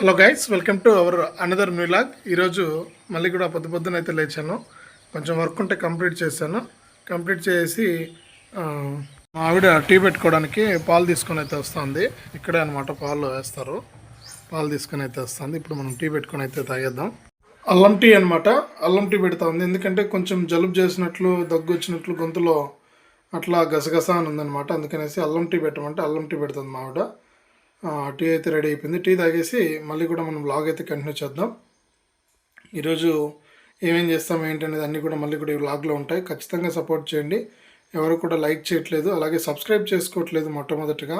Hello guys welcome to our another new vlog ఈరోజు మళ్ళీ కూడా పొద్దు పొద్దున అయితే లేచాను. కొంచెం వర్క్ ఉంటే కంప్లీట్ చేశాను. కంప్లీట్ చేసి మా ఆవిడ టీ పెట్టుకోవడానికి పాలు తీసుకొని అయితే వస్తుంది. ఇక్కడే అనమాట పాలు వేస్తారు. పాలు తీసుకొని అయితే వస్తుంది. ఇప్పుడు మనం టీ పెట్టుకొని అయితే తాగేద్దాం. అల్లం టీ అనమాట అల్లం టీ పెడతా ఉంది ఎందుకంటే కొంచెం జలుబు చేసినట్లు దగ్గు వచ్చినట్లు గొంతులో అట్లా గసగస అని ఉందనమాట అందుకనేసి అల్లం టీ పెట్టమంటే అల్లం టీ పెడుతుంది మా ఆవిడ. టీ అయితే రెడీ అయిపోయింది. టీ తాగేసి మళ్ళీ కూడా మనం బ్లాగ్ అయితే కంటిన్యూ చేద్దాం. ఈరోజు ఏమేం చేస్తాం ఏంటి అనేది అన్నీ కూడా మళ్ళీ కూడా ఈ బ్లాగ్లో ఉంటాయి. ఖచ్చితంగా సపోర్ట్ చేయండి. ఎవరు కూడా లైక్ చేయట్లేదు అలాగే సబ్స్క్రైబ్ చేసుకోవట్లేదు మొట్టమొదటిగా.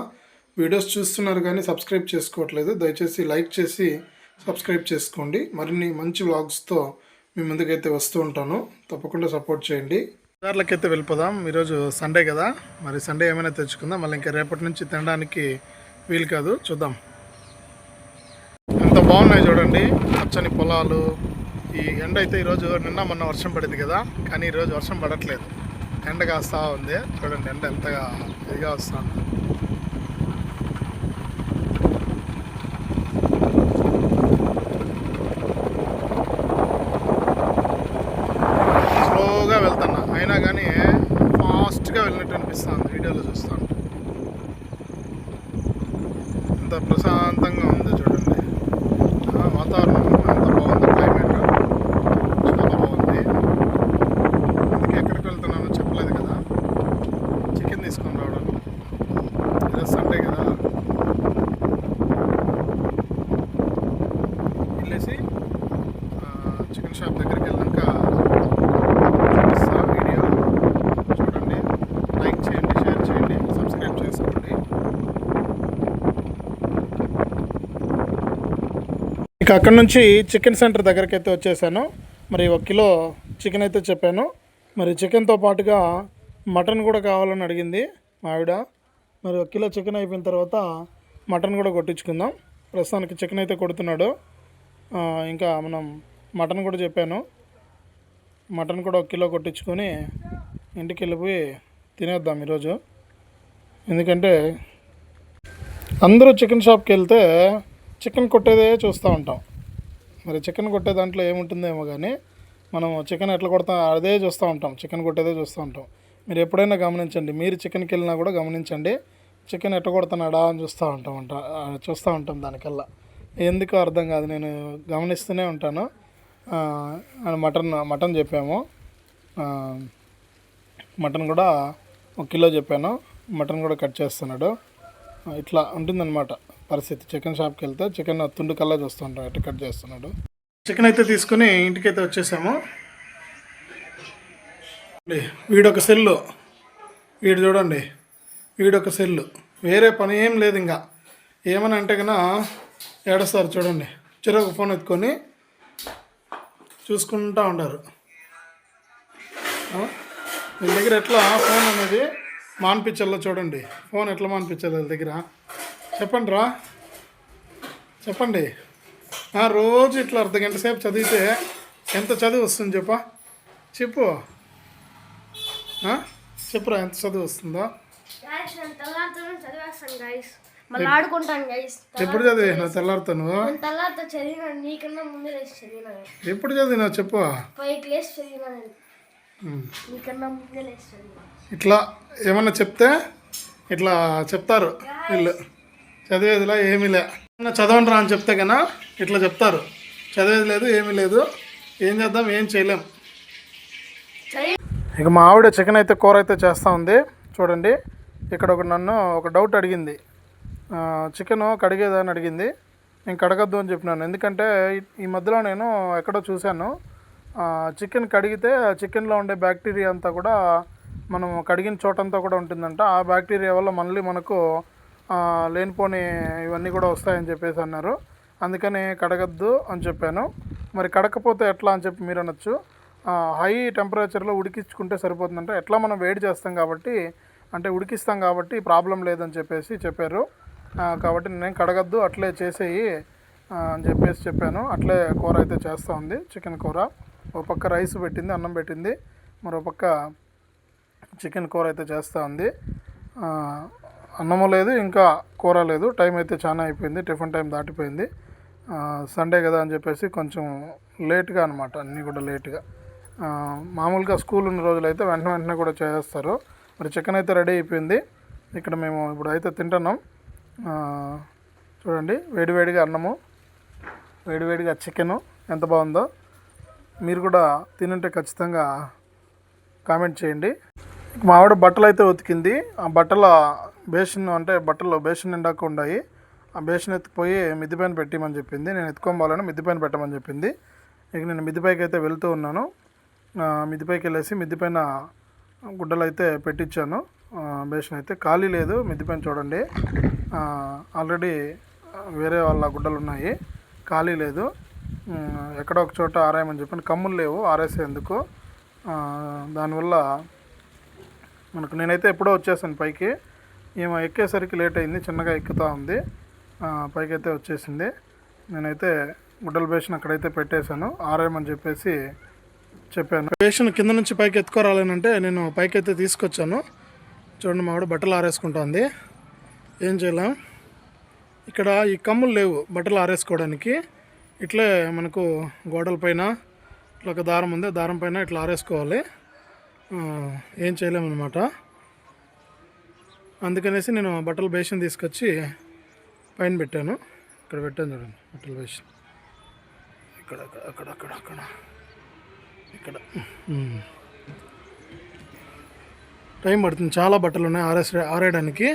వీడియోస్ చూస్తున్నారు కానీ సబ్స్క్రైబ్ చేసుకోవట్లేదు. దయచేసి లైక్ చేసి సబ్స్క్రైబ్ చేసుకోండి. మరిన్ని మంచి వ్లాగ్స్తో మీ ముందుకైతే వస్తూ ఉంటాను. తప్పకుండా సపోర్ట్ చేయండి. బజార్లకైతే వెళ్ళిపోదాం. ఈరోజు సండే కదా. మరి సండే ఏమైనా తెచ్చుకుందాం. మళ్ళీ ఇంకా రేపటి నుంచి తినడానికి వీలు కాదు చూద్దాం. ఎంత బాగున్నాయి చూడండి. పచ్చని పొలాలు. ఈ ఎండ అయితే ఈరోజు నిన్న మొన్న వర్షం పడింది కదా కానీ ఈరోజు వర్షం పడట్లేదు. ఎండ కాస్తా ఉంది. చూడండి ఎండ ఎంతగా ఇదిగా వస్తుంది. ఎంత ప్రశాంతంగా ఉంది చూడండి. ఆ, వాతావరణం ఎంత బాగుంది క్లైమేట్ చాలా బాగుంది. అందుకే ఎక్కడికి వెళ్తున్నానో చెప్పలేదు కదా. చికెన్ తీసుకొని రావడం. ఈరోజు సండే కదా. వెళ్ళేసి చికెన్ షాప్ దగ్గరికి వెళ్ళాక చూపిస్తా వీడియో చూడండి లైక్ చేయండి షేర్ చేయండి సబ్స్క్రైబ్ చేసుకోండి ఇక అక్కడ నుంచి చికెన్ సెంటర్ దగ్గరికి అయితే వచ్చేసాను. మరి ఒక కిలో చికెన్ అయితే చెప్పాను. మరి చికెన్తో పాటుగా మటన్ కూడా కావాలని అడిగింది మా ఆవిడ. మరి ఒక కిలో చికెన్ అయిపోయిన తర్వాత మటన్ కూడా కొట్టించుకుందాం. ప్రస్తుతానికి చికెన్ అయితే కొడుతున్నాడు. ఇంకా మనం మటన్ కూడా చెప్పాను. మటన్ కూడా ఒక కిలో కొట్టించుకొని ఇంటికి వెళ్ళిపోయి తినేద్దాం ఈరోజు. ఎందుకంటే అందరూ చికెన్ షాప్కి వెళ్తే చికెన్ కొట్టేదే చూస్తూ ఉంటాం. మరి చికెన్ కొట్టే దాంట్లో ఏముంటుందేమో కానీ మనం చికెన్ ఎట్లా కొడతాం అదే చూస్తూ ఉంటాం. చికెన్ కొట్టేదే చూస్తూ ఉంటాం. మీరు ఎప్పుడైనా గమనించండి మీరు చికెన్కి వెళ్ళినా కూడా గమనించండి చికెన్ ఎట్లా కొడుతున్నాడా అని చూస్తూ ఉంటాం అంట చూస్తూ ఉంటాం దానికల్లా. ఎందుకో అర్థం కాదు నేను గమనిస్తూనే ఉంటాను. మటన్ మటన్ చెప్పాము. మటన్ కూడా ఒక కిలో చెప్పాను. మటన్ కూడా కట్ చేస్తున్నాడు. ఇట్లా ఉంటుందన్నమాట. పరిస్థితి. చికెన్ షాప్కి వెళ్తే చికెన్ తుండు కల్లా చూస్తుంటాం ఎట్లా కట్ చేస్తున్నాడు. చికెన్ అయితే తీసుకుని ఇంటికైతే వచ్చేసాము. వీడొక సెల్లు. వీడు చూడండి వీడొక సెల్లు. వేరే పని ఏం లేదు ఇంకా. ఏమని అంటే కన్నా ఏడస్తారు చూడండి చిరొక ఫోన్ ఎత్తుకొని చూసుకుంటా ఉంటారు వీళ్ళ దగ్గర ఎట్లా ఫోన్ అనేది మాన్పించాలో చూడండి. ఫోన్ ఎట్లా మాన్పించాలి వీళ్ళ దగ్గర? చెప్పండి రా చెప్పండి. ఆ, రోజు ఇట్లా అర్ధ గంట సేపు చదివితే ఎంత చదువు వస్తుంది చెప్ప. చెప్పు? చెప్పురా ఎంత చదువు వస్తుందో. ఎప్పుడు చదివేసిన తెల్లారితో నువ్వు నేను తెల్లారితో చదివిన నీకన్నా ముందే లేచి చదివినా. ఎప్పుడు చెప్పు? చదివినా చదివినా. ఇట్లా ఏమన్నా చెప్తే ఇట్లా చెప్తారు వీళ్ళు. చదివేదిలా ఏమీ లే. చదవండి రా అని చెప్తే కన్నా ఇట్లా చెప్తారు. చదివేది లేదు ఏమీ లేదు. ఏం చేద్దాం ఏం చేయలేం. ఇక మా ఆవిడ చికెన్ అయితే కూర అయితే చేస్తూ ఉంది. చూడండి ఇక్కడ ఒక నన్ను ఒక డౌట్ అడిగింది. చికెన్ కడిగేదని అడిగింది. నేను కడగద్దు అని చెప్పినాను. ఎందుకంటే ఈ- మధ్యలో నేను ఎక్కడో చూశాను. చికెన్ కడిగితే ఆ చికెన్లో ఉండే బ్యాక్టీరియా అంతా కూడా మనం కడిగిన చోటంతా కూడా ఉంటుందంట. ఆ బ్యాక్టీరియా వల్ల మళ్ళీ మనకు లేనిపోని ఇవన్నీ కూడా వస్తాయని చెప్పేసి అన్నారు. అందుకని కడగద్దు అని చెప్పాను. మరి కడకపోతే ఎట్లా అని చెప్పి మీరు అనొచ్చు. హై టెంపరేచర్లో ఉడికించుకుంటే సరిపోతుందంటే. ఎట్లా మనం వేడి చేస్తాం కాబట్టి అంటే ఉడికిస్తాం కాబట్టి ప్రాబ్లం లేదని చెప్పేసి చెప్పారు. కాబట్టి నేను కడగద్దు అట్లే చేసేయి అని చెప్పేసి చెప్పాను. అట్లే కూర అయితే చేస్తూ ఉంది చికెన్ కూర. ఒక పక్క రైస్ పెట్టింది అన్నం పెట్టింది. మరో పక్క చికెన్ కూర అయితే చేస్తూ ఉంది. అన్నము లేదు ఇంకా కూర లేదు. టైం అయితే చాలా అయిపోయింది టిఫిన్ టైం దాటిపోయింది. సండే కదా అని చెప్పేసి కొంచెం లేట్గా అనమాట అన్నీ కూడా లేట్గా. మామూలుగా స్కూల్ ఉన్న రోజులు అయితే వెంటనే వెంటనే కూడా చేస్తారు మరి చికెన్ అయితే రెడీ అయిపోయింది. ఇక్కడ మేము ఇప్పుడు అయితే తింటున్నాం. చూడండి వేడివేడిగా అన్నము వేడివేడిగా చికెను ఎంత బాగుందో. మీరు కూడా తినుంటే ఖచ్చితంగా కామెంట్ చేయండి. మా ఆవిడ బట్టలు అయితే ఉతికింది. ఆ బట్టల బేసిన్ అంటే బట్టలు బేసిన్ నిండాక ఉన్నాయి ఆ బేసిన్ ఎత్తిపోయి మిద్ది పైన పెట్టమని చెప్పింది. నేను ఎత్తుకోవాలని మిద్ది పైన పెట్టమని చెప్పింది. ఇక నేను మిద్దిపైకి అయితే వెళ్తూ ఉన్నాను. మిద్దిపైకి పైకి వెళ్ళేసి మిద్ది పైన గుడ్డలు అయితే పెట్టించాను ఆ, బేసిన్ అయితే ఖాళీ లేదు. మిద్ది పైన చూడండి. ఆల్రెడీ వేరే వాళ్ళ గుడ్డలు ఉన్నాయి ఖాళీ లేదు. ఎక్కడో ఒక చోట ఆరాయమని చెప్పాను కమ్ములు లేవు. ఆరేసేందుకు. దానివల్ల మనకు నేనైతే ఎప్పుడో వచ్చేసాను పైకి. ఈమె ఎక్కేసరికి లేట్ అయింది చిన్నగా ఎక్కుతూ ఉంది. పైకైతే వచ్చేసింది. నేనైతే గుడ్డల బేషన్ అక్కడైతే పెట్టేశాను. ఆరేమని చెప్పేసి చెప్పాను. బేషన్ కింద నుంచి పైకి ఎత్తుకోరాలేనంటే నేను పైకి అయితే తీసుకొచ్చాను. చూడండి మావిడ బట్టలు ఆరేసుకుంటుంది. ఏం చేయలేం. ఇక్కడ ఈ కమ్ములు లేవు బట్టలు ఆరేసుకోవడానికి. ఇట్లే మనకు గోడలపైన ఇట్లా ఒక దారం ఉంది. దారం పైన ఇట్లా ఆరేసుకోవాలి. ఏం చేయలేమన్నమాట. అందుకనేసి నేను బట్టల బేషన్ తీసుకొచ్చి పైన పెట్టాను. ఇక్కడ పెట్టాను చూడండి బట్టల బేషన్. ఇక్కడ అక్కడ అక్కడ అక్కడ ఇక్కడ. టైం పడుతుంది. చాలా బట్టలు ఉన్నాయి ఆరేస ఆరేయడానికి.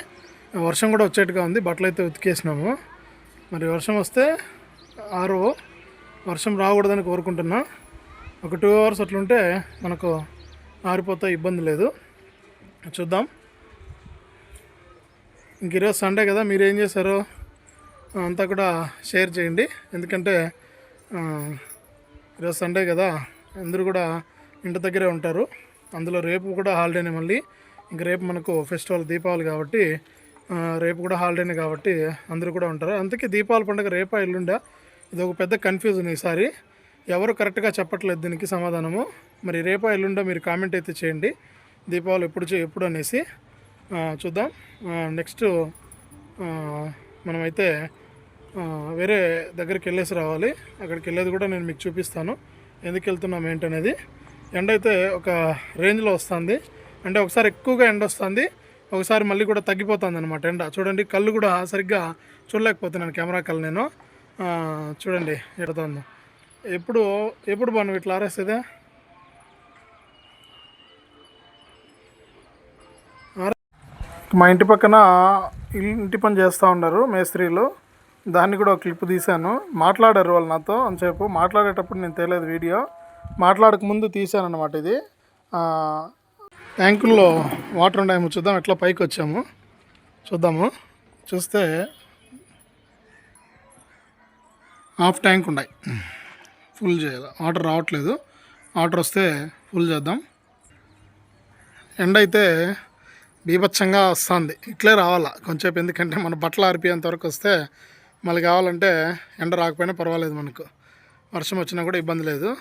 వర్షం కూడా వచ్చేట్టుగా ఉంది. బట్టలు అయితే ఉతికేసినాము. మరి వర్షం వస్తే ఆరు. వర్షం రాకూడదని కోరుకుంటున్నా. ఒక టూ అవర్స్ అట్లుంటే మనకు ఆరిపోతే ఇబ్బంది లేదు. చూద్దాం. ఇంక ఈరోజు సండే కదా మీరు ఏం చేశారో అంతా కూడా షేర్ చేయండి. ఎందుకంటే ఈరోజు సండే కదా అందరూ కూడా ఇంటి దగ్గరే ఉంటారు. అందులో రేపు కూడా హాలిడేనే మళ్ళీ. ఇంక రేపు మనకు ఫెస్టివల్ దీపావళి కాబట్టి రేపు కూడా హాలిడేనే కాబట్టి అందరూ కూడా ఉంటారు. అందుకే దీపావళి పండుగ రేపా ఎల్లుండా? ఇది ఒక పెద్ద కన్ఫ్యూజన్ ఈసారి. ఎవరు కరెక్ట్గా చెప్పట్లేదు దీనికి సమాధానము. మరి రేపా ఎల్లుండా మీరు కామెంట్ అయితే చేయండి. దీపావళి ఎప్పుడు చే ఎప్పుడు అనేసి. చూద్దాం. నెక్స్ట్ మనమైతే వేరే దగ్గరికి వెళ్ళేసి రావాలి. అక్కడికి వెళ్ళేది కూడా నేను మీకు చూపిస్తాను. ఎందుకు వెళ్తున్నాం ఏంటనేది ఎండ అయితే ఒక రేంజ్లో వస్తుంది. అంటే ఒకసారి ఎక్కువగా ఎండ వస్తుంది. ఒకసారి మళ్ళీ కూడా తగ్గిపోతుంది అనమాట ఎండ. చూడండి కళ్ళు కూడా సరిగ్గా చూడలేకపోతున్నాను కెమెరా కళ్ళు నేను. చూడండి ఎడుతుందో. ఎప్పుడు ఎప్పుడు బాను ఇట్లా ఆరేసేదే? మా ఇంటి పక్కన ఇంటి పని చేస్తూ ఉన్నారు మేస్త్రీలు. దాన్ని కూడా ఒక క్లిప్ తీశాను. మాట్లాడారు వాళ్ళు నాతో అంతసేపు. మాట్లాడేటప్పుడు నేను తెలియదు వీడియో. మాట్లాడక ముందు తీశాను అనమాట ఇది ట్యాంకుల్లో వాటర్ ఉన్నాయేమో చూద్దాం ఎట్లా పైకి వచ్చాము. చూద్దాము. చూస్తే హాఫ్ ట్యాంక్ ఉన్నాయి. ఫుల్ చేయాలి. వాటర్ రావట్లేదు. వాటర్ వస్తే ఫుల్ చేద్దాం. ఎండ అయితే బీభత్సంగా వస్తుంది. ఇట్లే రావాలా? కొంచెంసేపు ఎందుకంటే మన బట్టలు ఆరిపోయేంత వరకు వస్తే మళ్ళీ కావాలంటే ఎండ రాకపోయినా పర్వాలేదు మనకు. వర్షం వచ్చినా కూడా ఇబ్బంది లేదు.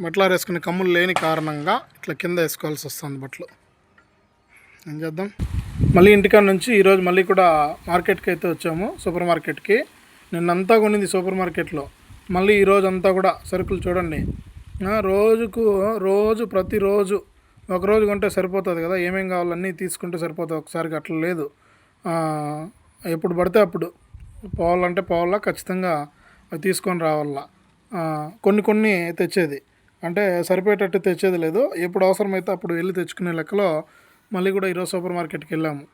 బట్టలు ఆరేసుకునే కమ్ములు లేని కారణంగా ఇట్లా కింద వేసుకోవాల్సి వస్తుంది బట్టలు. ఏం చేద్దాం? మళ్ళీ ఇంటికాడ నుంచి ఈరోజు మళ్ళీ కూడా మార్కెట్కి అయితే వచ్చాము సూపర్ మార్కెట్కి. నిన్నంతా కొనింది సూపర్ మార్కెట్లో. మళ్ళీ ఈరోజు అంతా కూడా సరుకులు చూడండి. రోజుకు రోజు ప్రతిరోజు ఒకరోజు కొంటే సరిపోతుంది కదా. ఏమేం కావాలన్నీ తీసుకుంటే సరిపోతుంది. ఒకసారికి అట్లా లేదు. ఎప్పుడు పడితే అప్పుడు పోవాలంటే పోవాలా ఖచ్చితంగా అవి తీసుకొని రావాలా. కొన్ని కొన్ని తెచ్చేది. అంటే సరిపోయేటట్టు తెచ్చేది లేదు. ఎప్పుడు అవసరమైతే అప్పుడు వెళ్ళి తెచ్చుకునే లెక్కలో మళ్ళీ కూడా ఈరోజు సూపర్ మార్కెట్కి వెళ్ళాము.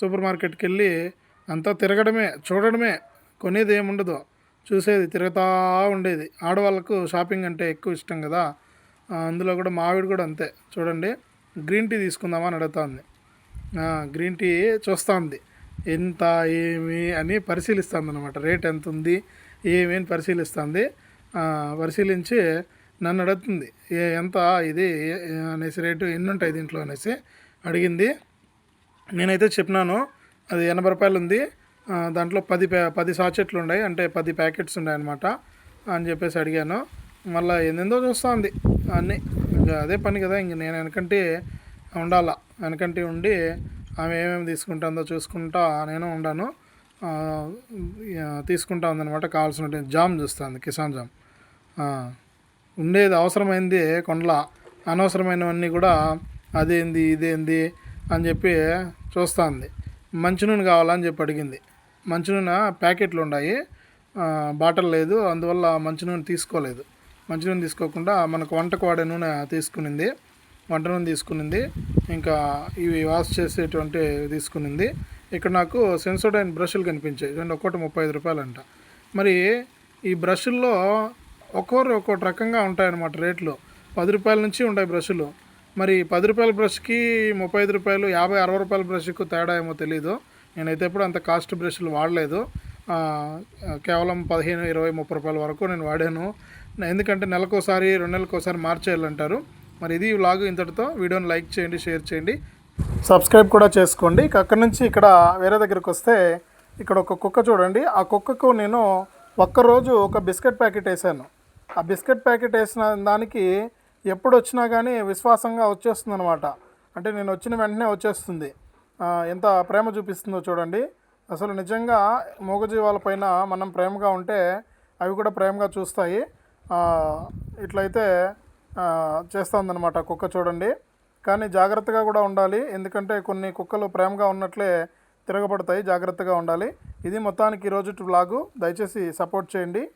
సూపర్ మార్కెట్కి వెళ్ళి అంతా తిరగడమే చూడడమే కొనేది ఏముండదు. చూసేది తిరుగుతూ ఉండేది. ఆడవాళ్ళకు షాపింగ్ అంటే ఎక్కువ ఇష్టం కదా. అందులో కూడా మావిడి కూడా అంతే. చూడండి గ్రీన్ టీ తీసుకుందామా అని అడుగుతుంది. గ్రీన్ టీ చూస్తూ ఉంది ఎంత ఏమి అని పరిశీలిస్తుంది అనమాట రేట్ ఎంత ఉంది ఏమి అని పరిశీలిస్తుంది. పరిశీలించి నన్ను అడుగుతుంది ఏ ఎంత ఇది? ఏ- అనేసి రేటు ఎన్ని ఉంటాయి దీంట్లో అనేసి అడిగింది. నేనైతే చెప్పినాను అది ఎనభై రూపాయలు ఉంది. దాంట్లో పది ప్యా పది సాచెట్లు ఉన్నాయి. అంటే పది ప్యాకెట్స్ ఉన్నాయి అనమాట అని చెప్పేసి అడిగాను. మళ్ళీ ఏందేందో చూస్తుంది. అన్నీ. ఇంకా అదే పని కదా. ఇంక నేను వెనకంటే ఉండాలా. వెనకంటే ఉండి ఆమె ఏమేమి తీసుకుంటుందో చూసుకుంటా నేను ఉండాను. తీసుకుంటా ఉందన్నమాట. కావాల్సిన జామ్ చూస్తుంది. కిసాన్ జామ్. ఉండేది అవసరమైంది కొండల. అనవసరమైనవన్నీ కూడా అదేంది ఇదేంది అని చెప్పి చూస్తుంది. మంచి నూనె కావాలని చెప్పి అడిగింది. మంచి నూనె ప్యాకెట్లు ఉన్నాయి బాటల్ లేదు. అందువల్ల మంచి నూనె తీసుకోలేదు. మంచి నూనె తీసుకోకుండా మనకు వంటకు వాడే నూనె తీసుకునింది. వంట నూనె తీసుకునింది. ఇంకా ఇవి వాష్ చేసేటువంటి తీసుకునింది. ఇక్కడ నాకు సెన్సోడైన్ బ్రష్లు కనిపించాయి. రెండు ఒక్కోటి ముప్పై ఐదు రూపాయలంట. మరి ఈ బ్రష్ల్లో ఒక్కొరు ఒక్కొక్క రకంగా ఉంటాయన్నమాట రేట్లు. పది రూపాయల నుంచి ఉంటాయి బ్రష్లు. మరి పది రూపాయల బ్రష్కి ముప్పై ఐదు రూపాయలు యాభై అరవై రూపాయల బ్రష్కు తేడా ఏమో తెలీదు. నేనైతే ఎప్పుడు అంత కాస్ట్ బ్రష్లు వాడలేదు. కేవలం పదిహేను ఇరవై ముప్పై రూపాయల వరకు నేను వాడాను. ఎందుకంటే నెలకోసారి రెండు నెలలకోసారి మార్చేయాలంటారు. మరి ఇది వ్లాగ్ ఇంతటితో. వీడియోని లైక్ చేయండి షేర్ చేయండి. సబ్స్క్రైబ్ కూడా చేసుకోండి. ఇక అక్కడి నుంచి ఇక్కడ వేరే దగ్గరికి వస్తే ఇక్కడ ఒక కుక్క చూడండి. ఆ కుక్కకు నేను ఒక్కరోజు ఒక బిస్కెట్ ప్యాకెట్ వేసాను. ఆ బిస్కెట్ ప్యాకెట్ వేసిన దానికి ఎప్పుడు వచ్చినా కానీ విశ్వాసంగా వచ్చేస్తుంది అనమాట అంటే నేను వచ్చిన వెంటనే వచ్చేస్తుంది. ఎంత ప్రేమ చూపిస్తుందో చూడండి. అసలు నిజంగా మూగజీవాల పైన మనం ప్రేమగా ఉంటే అవి కూడా ప్రేమగా చూస్తాయి. ఇట్లయితే చేస్తుందన్నమాట కుక్క చూడండి. కానీ జాగ్రత్తగా కూడా ఉండాలి. ఎందుకంటే కొన్ని కుక్కలు ప్రేమగా ఉన్నట్లే తిరగబడతాయి. జాగ్రత్తగా ఉండాలి. ఇది మొత్తానికి ఈరోజు బ్లాగు దయచేసి సపోర్ట్ చేయండి.